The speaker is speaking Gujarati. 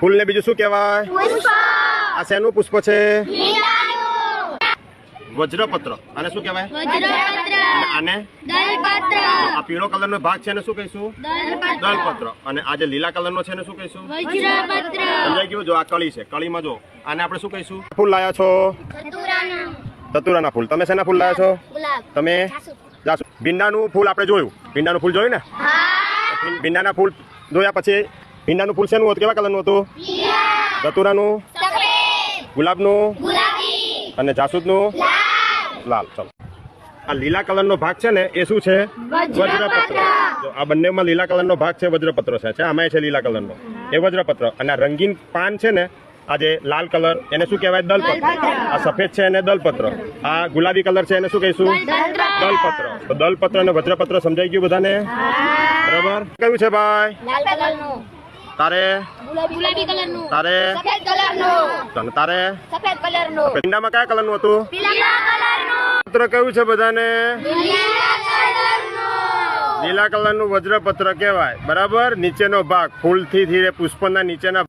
ફૂલ ને બીજું શું કહેવાય? આ શેનું પુષ્પ છે? વજ્રપત્ર. અને શું કહેવાય? અને આ પીળો કલર નો ભાગ છે એને શું કહીશું? દલપત્ર. અને આ જે લીલા કલર નો છે એને શું કહીશું? સમજાઈ ગયું? જો આ કળી છે. કળીમાં જો. આને આપણે શું કહીશું? ફૂલ લાયા છો? તતુરાના ફૂલ. તમે શેના ફૂલ લાયા છો? તમે? જાસુ ભીંડાનું ફૂલ આપણે જોયું. ભીંડાનું ફૂલ જોયું ને? ભીંડાના ફૂલ જોયા પછી ભીંડાનું ફૂલ શેનું હતું કેવા કલરનું હતું? ધતુરાનું ગુલાબનું? અને જાસૂદનું? લાલ. ચલો. આ લીલા કલરનો ભાગ છે ને એ શું છે? વજ્રપત્ર. આ બંનેમાં લીલા કલરનો ભાગ છે વજ્રપત્ર છે. છે આમાં છે લીલા કલરનો. એ વજ્રપત્ર. અને આ રંગીન પાન છે ને આ જે લાલ કલર એને શું કહેવાય? દલપત્ર. આ સફેદ છે એને દલપત્ર. આ ગુલાબી કલર છે એને શું કહીશું? દલપત્ર. તો દલપત્ર અને વજ્રપત્ર સમજાઈ ગયું બધાને? બરાબર? કયું છે ભાઈ? લાલ કલરનું. તારે? ગુલાબી કલરનું. તારે? સફેદ કલરનું. તને તારે? સફેદ કલરનું. ભીંડામાં કયા કલરનું હતું? પીળા કલરનું પત્ર કયું છે બધાને? લીલા કલરનું. લીલા કલરનું વજ્રપત્ર કહેવાય. બરાબર? નીચેનો ભાગ ફૂલથી ધીરે પુષ્પના નીચેના